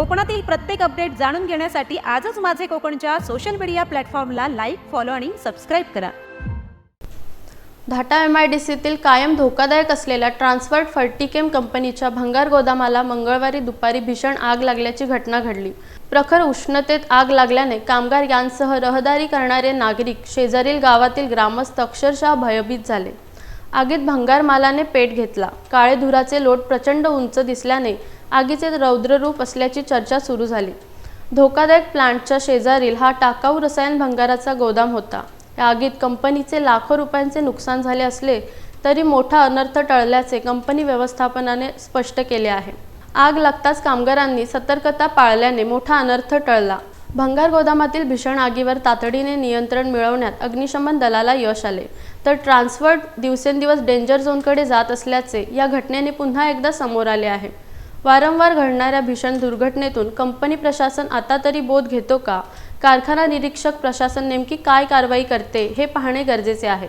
कोकणातील प्रत्येक अपडेट जाणून घेण्यासाठी आजच माझे कोकणच्या सोशल मीडिया प्लॅटफॉर्मला लाईक फॉलो आणि सबस्क्राईब करा. धाटा एम आय डी सीतील कायम धोकादायक असलेल्या ट्रान्सफर्ड फर्टिकेम कंपनीच्या भंगार गोदामाला मंगळवारी दुपारी भीषण आग लागल्याची घटना घडली. प्रखर उष्णतेत आग लागल्याने कामगार यांसह रहदारी करणारे नागरिक शेजारील गावातील ग्रामस्थ अक्षरशः भयभीत झाले. आगीत भंगार मालाने पेट घेतला. काळे धुराचे लोट प्रचंड उंच दिसल्याने आगीचे रौद्ररूप असल्याची चर्चा सुरू झाली. धोकादायक प्लांटच्या शेजारील हा टाकाऊ रसायन भंगाराचा गोदाम होता. या आगीत कंपनीचे लाखो रुपयांचे नुकसान झाले असले तरी मोठा अनर्थ टळल्याचे कंपनी व्यवस्थापनाने स्पष्ट केले आहे. आग लागताच कामगारांनी सतर्कता पाळल्याने मोठा अनर्थ टळला. भंगार गोदामातील भीषण आगीवर तातडीने नियंत्रण मिळवण्यात अग्निशमन दलाला यश आले. तर ट्रान्सफर दिवसेंदिवस डेंजर झोनकडे जात असल्याचे या घटनेने पुन्हा एकदा समोर आले आहे. वारंवार घडणाऱ्या भीषण दुर्घटनेतून कंपनी प्रशासन आता तरी बोध घेतो का? कारखाना निरीक्षक प्रशासन नेमकी काय कारवाई करते हे पाहणे गरजेचे आहे.